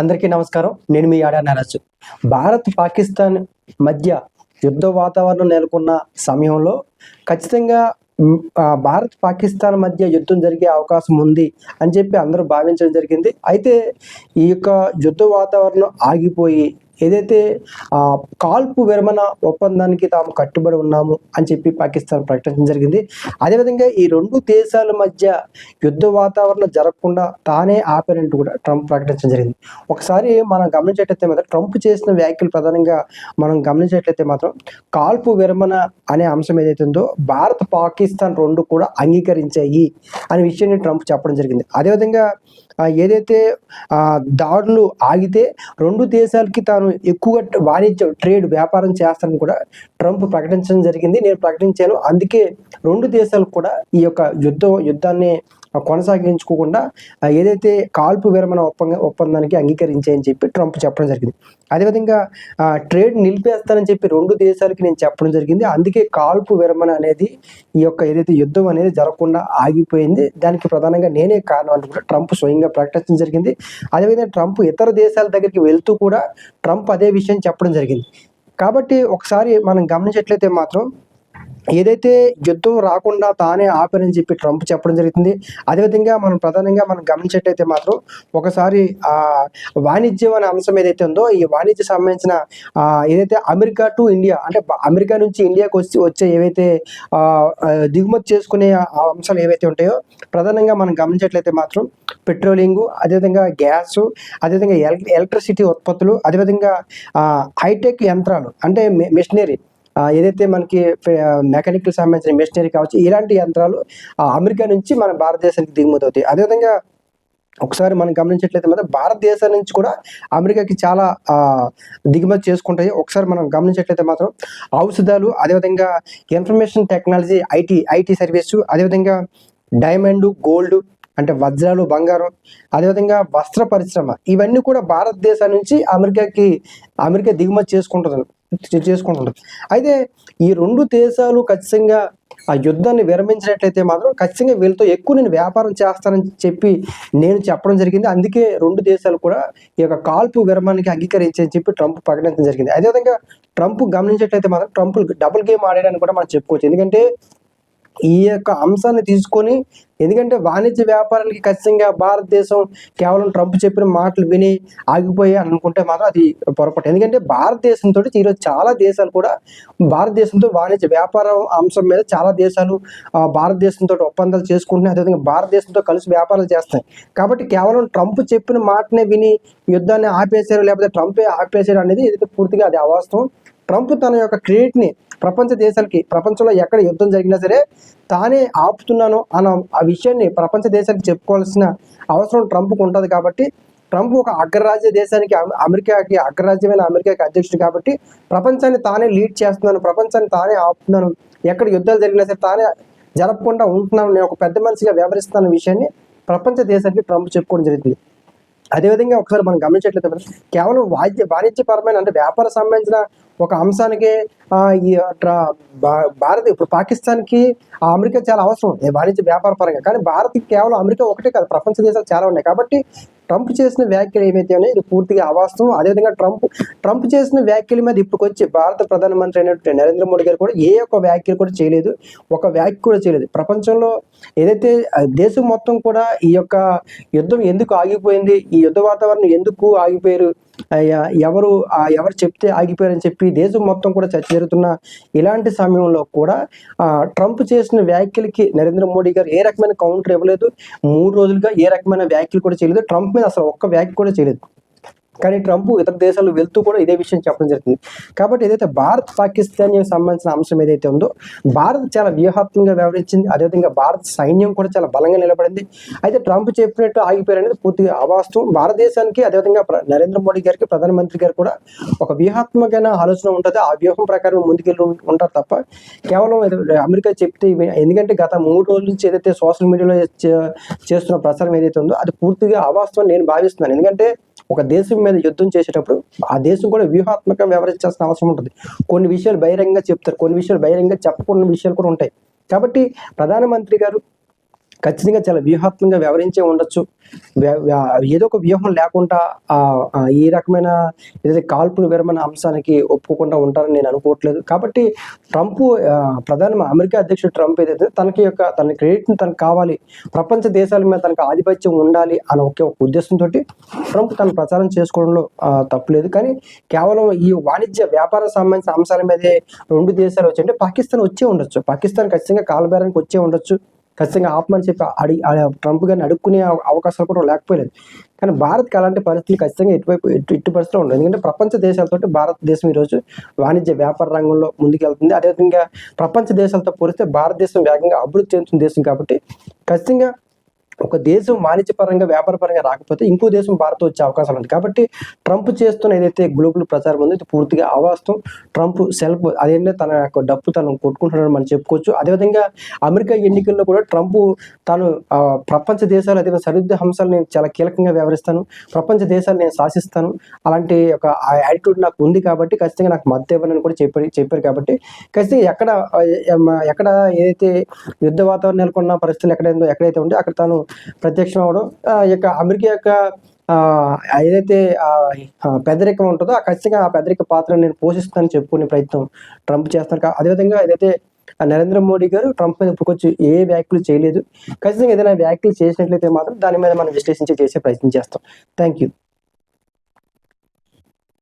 అందరికీ నమస్కారం. నేను మీ ఆడా నరాజు భారత్ పాకిస్తాన్ మధ్య యుద్ధ వాతావరణం నెలకొన్న సమయంలో ఖచ్చితంగా భారత్ పాకిస్తాన్ మధ్య యుద్ధం జరిగే అవకాశం ఉంది అని చెప్పి అందరూ భావించడం జరిగింది. అయితే ఈ యొక్క యుద్ధ వాతావరణం ఆగిపోయి ఏదైతే కాల్పు విరమణ ఒప్పందానికి తాము కట్టుబడి ఉన్నాము అని చెప్పి పాకిస్తాన్ ప్రకటించడం జరిగింది. అదేవిధంగా ఈ రెండు దేశాల మధ్య యుద్ధ వాతావరణం జరగకుండా తానే ఆపేనంటూ కూడా ట్రంప్ ప్రకటించడం జరిగింది. ఒకసారి మనం గమనించేటైతే మాత్రం ట్రంప్ చేసిన వ్యాఖ్యలు ప్రధానంగా మనం గమనించేట్లయితే మాత్రం కాల్పు విరమణ అనే అంశం ఏదైతే ఉందో భారత్ పాకిస్తాన్ రెండు కూడా అంగీకరించాయి అనే విషయాన్ని ట్రంప్ చెప్పడం జరిగింది. అదేవిధంగా ఏదైతే దాడులు ఆగితే రెండు దేశాలకి తాను ఎక్కువగా వాణిజ్య ట్రేడ్ వ్యాపారం చేస్తానని కూడా ట్రంప్ ప్రకటించడం జరిగింది. నేను ప్రకటించాను. అందుకే రెండు దేశాలు కూడా ఈ యొక్క యుద్ధం యుద్ధాన్ని కొనసాగించుకోకుండా ఏదైతే కాల్పు విరమణ ఒప్పంద ఒప్పందానికి అంగీకరించాయని చెప్పి ట్రంప్ చెప్పడం జరిగింది. అదేవిధంగా ట్రేడ్ నిలిపేస్తానని చెప్పి రెండు దేశాలకి నేను చెప్పడం జరిగింది. అందుకే కాల్పు విరమణ అనేది ఈ యొక్క ఏదైతే యుద్ధం అనేది జరగకుండా ఆగిపోయింది. దానికి ప్రధానంగా నేనే కారణం అని కూడా ట్రంప్ స్వయంగా ప్రకటించడం జరిగింది. అదేవిధంగా ట్రంప్ ఇతర దేశాల దగ్గరికి వెళ్తూ కూడా ట్రంప్ అదే విషయం చెప్పడం జరిగింది. కాబట్టి ఒకసారి మనం గమనించట్లయితే మాత్రం ఏదైతే యుద్ధం రాకుండా తానే ఆపరని చెప్పి ట్రంప్ చెప్పడం జరుగుతుంది అదేవిధంగా మనం ప్రధానంగా మనం గమనించేటైతే మాత్రం ఒకసారి ఆ వాణిజ్యం అనే అంశం ఏదైతే ఉందో ఈ వాణిజ్య సంబంధించిన ఏదైతే అమెరికా టు ఇండియా అంటే అమెరికా నుంచి ఇండియాకు వచ్చి వచ్చే ఏవైతే దిగుమతి చేసుకునే అంశాలు ఏవైతే ఉంటాయో ప్రధానంగా మనం గమనించేట్లయితే మాత్రం పెట్రోలింగ్ అదేవిధంగా గ్యాస్ అదేవిధంగా ఎల ఎలక్ట్రిసిటీ ఉత్పత్తులు అదేవిధంగా హైటెక్ యంత్రాలు అంటే మిషనరీ ఏదైతే మనకి మెకానికల్ సంబంధించిన మెషినరీ కావచ్చు ఇలాంటి యంత్రాలు ఆ, అమెరికా నుంచి మన భారతదేశానికి దిగుమతి అవుతాయి. అదేవిధంగా ఒకసారి మనం గమనించట్లయితే మాత్రం భారతదేశం నుంచి కూడా అమెరికాకి చాలా దిగుమతి చేసుకుంటాయి. ఒకసారి మనం గమనించట్లయితే మాత్రం ఔషధాలు అదేవిధంగా information technology IT IT service అదేవిధంగా డైమండ్ గోల్డ్ అంటే వజ్రాలు బంగారం అదేవిధంగా వస్త్ర పరిశ్రమ ఇవన్నీ కూడా భారతదేశం నుంచి అమెరికాకి అమెరికా దిగుమతి చేసుకుంటుంది చేసుకుంటుంది అయితే ఈ రెండు దేశాలు ఖచ్చితంగా ఆ యుద్ధాన్ని విరమించినట్లయితే మాత్రం ఖచ్చితంగా వీళ్ళతో ఎక్కువ నేను వ్యాపారం చేస్తానని చెప్పి నేను చెప్పడం జరిగింది. అందుకే రెండు దేశాలు కూడా ఈ యొక్క కాల్పు విరమణకి అంగీకరించని చెప్పి ట్రంప్ ప్రకటించడం జరిగింది. అదేవిధంగా ట్రంప్ గమనించినట్లయితే మాత్రం ట్రంప్ డబుల్ గేమ్ ఆడాడని కూడా మనం చెప్పుకోవచ్చు. ఎందుకంటే ఈ యొక్క అంశాన్ని తీసుకొని ఎందుకంటే వాణిజ్య వ్యాపారానికి ఖచ్చితంగా భారతదేశం కేవలం ట్రంప్ చెప్పిన మాటలు విని ఆగిపోయి అనుకుంటే మాత్రం అది పొరపాటు. ఎందుకంటే భారతదేశంతో ఈరోజు చాలా దేశాలు కూడా భారతదేశంతో వాణిజ్య వ్యాపారం అంశం మీద చాలా దేశాలు భారతదేశంతో ఒప్పందాలు చేసుకుంటున్నాయి. అదేవిధంగా భారతదేశంతో కలిసి వ్యాపారాలు చేస్తాయి కాబట్టి కేవలం ట్రంప్ చెప్పిన మాటనే విని యుద్ధాన్ని ఆపేశారు లేకపోతే ట్రంపే ఆపేశారు అనేది ఇది పూర్తిగా అది అవాస్తవం. ట్రంప్ తన యొక్క క్రెడిట్ని ప్రపంచ దేశాలకి ప్రపంచంలో ఎక్కడ యుద్ధం జరిగినా సరే తానే ఆపుతున్నాను అన్న ఆ విషయాన్ని ప్రపంచ దేశానికి చెప్పుకోవాల్సిన అవసరం ట్రంప్కు ఉంటుంది కాబట్టి ట్రంప్ ఒక అగ్రరాజ్య దేశానికి అమెరికాకి అగ్రరాజ్యమైన అమెరికాకి అధ్యక్షుడు కాబట్టి ప్రపంచాన్ని తానే లీడ్ చేస్తున్నాను ప్రపంచాన్ని తానే ఆపుతున్నాను ఎక్కడ యుద్ధాలు జరిగినా సరే తానే జరపకుండా ఉంటున్నాను నేను ఒక పెద్ద మనిషిగా వ్యవహరిస్తున్న విషయాన్ని ప్రపంచ దేశానికి ట్రంప్ చెప్పుకోవడం జరుగుతుంది అదేవిధంగా ఒకసారి మనం గమనించట్లయితే కేవలం వాణిజ్య వాణిజ్యపరమైన అంటే వ్యాపార సంబంధించిన ఒక అంశానికి ఈ అట్లా భా- భారత్ ఇప్పుడు పాకిస్తాన్కి ఆ అమెరికా చాలా అవసరం. ఈ వాణిజ్య వ్యాపార పరంగా. కానీ భారత్ కేవలం అమెరికా ఒకటే కాదు ప్రపంచ దేశాలు చాలా ఉన్నాయి. కాబట్టి ట్రంప్ చేసిన వ్యాఖ్యలు ఏమైతే ఉన్నాయో ఇది పూర్తిగా అవాస్తవం. అదేవిధంగా ట్రంప్ ట్రంప్ చేసిన వ్యాఖ్యల మీద ఇప్పుడుకొచ్చి భారత ప్రధానమంత్రి అయినటువంటి నరేంద్ర మోడీ గారు కూడా ఏ ఒక్క వ్యాఖ్యలు కూడా చేయలేదు. ఒక వ్యాఖ్య కూడా చేయలేదు. ప్రపంచంలో ఏదైతే దేశం మొత్తం కూడా ఈ యొక్క యుద్ధం ఎందుకు ఆగిపోయింది? ఈ యుద్ధ వాతావరణం ఎందుకు ఆగిపోయారు? ఎవరు ఆ, ఎవరు చెప్తే ఆగిపోయారని చెప్పి దేశం మొత్తం కూడా చర్చ జరుగుతున్న ఇలాంటి సమయంలో కూడా ఆ, ట్రంప్ చేసిన వ్యాఖ్యలకి నరేంద్ర మోడీ గారు ఏ రకమైన కౌంటర్ ఇవ్వలేదు. మూడు రోజులుగా ఏ రకమైన వ్యాఖ్యలు కూడా చేయలేదు. ట్రంప్ మీద అసలు ఒక్క వ్యాఖ్య కూడా చేయలేదు. కానీ ట్రంప్ ఇతర దేశాలు వెళ్తూ కూడా ఇదే విషయం చెప్పడం జరిగింది. కాబట్టి ఏదైతే భారత్ పాకిస్తాన్ సంబంధించిన అంశం ఏదైతే ఉందో భారత్ చాలా వ్యూహాత్మకంగా వ్యవహరించింది. అదేవిధంగా భారత సైన్యం కూడా చాలా బలంగా నిలబడింది. అయితే ట్రంప్ చెప్పినట్టు ఆగిపోయారు అనేది పూర్తిగా అవాస్తవం. భారతదేశానికి అదేవిధంగా నరేంద్ర మోడీ గారికి ప్రధానమంత్రి గారు కూడా ఒక వ్యూహాత్మకమైన ఆలోచన ఉంటుంది. ఆ వ్యూహం ప్రకారం ముందుకెళ్ళి ఉంటారు తప్ప కేవలం అమెరికా చెప్తే ఎందుకంటే గత మూడు రోజుల నుంచి ఏదైతే సోషల్ మీడియాలో చే- చేస్తున్న ప్రచారం ఏదైతే ఉందో అది పూర్తిగా అవాస్తవం నేను భావిస్తున్నాను. ఎందుకంటే ఒక దేశం మీద యుద్ధం చేసేటప్పుడు ఆ దేశం కూడా వ్యూహాత్మకంగా వ్యవహరించాల్సిన అవసరం ఉంటుంది. కొన్ని విషయాలు బహిరంగంగా చెప్తారు కొన్ని విషయాలు బహిరంగంగా చెప్పకుండా విషయాలు కూడా ఉంటాయి. కాబట్టి ప్రధానమంత్రి గారు ఖచ్చితంగా చాలా వ్యూహాత్మకంగా వ్యవహరించే ఉండొచ్చు. ఏదో ఒక వ్యూహం లేకుండా ఈ రకమైన ఏదైతే కాల్పుల విరమణ అంశానికి ఒప్పుకోకుండా ఉంటారని నేను అనుకోవట్లేదు. కాబట్టి ట్రంప్ ప్రధాన అమెరికా అధ్యక్షుడు ట్రంప్ ఏదైతే తనకి యొక్క తన క్రెడిట్ని తనకు కావాలి ప్రపంచ దేశాల మీద తనకు ఆధిపత్యం ఉండాలి అనే ఒకే ఒక ఉద్దేశంతో ట్రంప్ తన ప్రచారం చేసుకోవడంలో తప్పులేదు. కానీ కేవలం ఈ వాణిజ్య వ్యాపార సంబంధించిన అంశాల మీదే రెండు దేశాలు వచ్చి అంటే పాకిస్తాన్ వచ్చే ఉండొచ్చు. పాకిస్తాన్ ఖచ్చితంగా కాలబేరానికి వచ్చే ఉండొచ్చు. ఖచ్చితంగా ఆపమని చెప్పి అడి ట్రంప్ గారిని అడుక్కునే అవకాశాలు కూడా లేకపోలేదు కానీ భారత్కి అలాంటి పరిస్థితులు ఖచ్చితంగా ఇటువైపు ఇటు ఇటు పరిస్థితులు ఉండదు ఎందుకంటే ప్రపంచ దేశాలతో భారతదేశం ఈరోజు వాణిజ్య వ్యాపార రంగంలో ముందుకెళ్తుంది. అదేవిధంగా ప్రపంచ దేశాలతో పోలిస్తే భారతదేశం వేగంగా అభివృద్ధి చెందుతున్న దేశం కాబట్టి ఖచ్చితంగా ఒక దేశం వాణిజ్యపరంగా వ్యాపారపరంగా రాకపోతే ఇంకో దేశం భారత్ వచ్చే అవకాశం ఉంది కాబట్టి ట్రంప్ చేస్తున్న ఏదైతే గ్లోబల్ ప్రచారం ఉందో ఇది పూర్తిగా అవాస్తవం. ట్రంప్ సెల్ఫ్ అదేంటే తన యొక్క డప్పు తను కొట్టుకుంటున్నాడు మనం చెప్పుకోవచ్చు. అదేవిధంగా అమెరికా ఎన్నికల్లో కూడా ట్రంప్ తాను ప్రపంచ దేశాలు అదే సరిహద్దు అంశాలు నేను చాలా కీలకంగా వ్యవహరిస్తాను ప్రపంచ దేశాలు నేను శాసిస్తాను. అలాంటి ఒక యాటిట్యూడ్ నాకు ఉంది కాబట్టి ఖచ్చితంగా నాకు మద్దతు ఇవ్వనని కూడా చెప్పారు చెప్పారు కాబట్టి ఖచ్చితంగా ఎక్కడ ఎక్కడ ఏదైతే యుద్ధ వాతావరణం నెలకొన్న పరిస్థితులు ఎక్కడైందో ఎక్కడైతే ఉంటే అక్కడ తాను ప్రత్యక్షం అవడం ఆ యొక్క అమెరికా యొక్క ఏదైతే ఆ, పెద్దరికం ఉంటుందో ఆ ఖచ్చితంగా ఆ పెద్దరిక పాత్రను నేను పోషిస్తానని చెప్పుకునే ప్రయత్నం ట్రంప్ చేస్తారు అదేవిధంగా ఏదైతే నరేంద్ర మోడీ గారు ట్రంప్ మీద ఇప్పుడు ఏ వ్యాఖ్యలు చేయలేదు ఖచ్చితంగా ఏదైనా వ్యాఖ్యలు చేసినట్లయితే మాత్రం దాని మీద మనం విశ్లేషించి చేసే ప్రయత్నం చేస్తాం. Thank you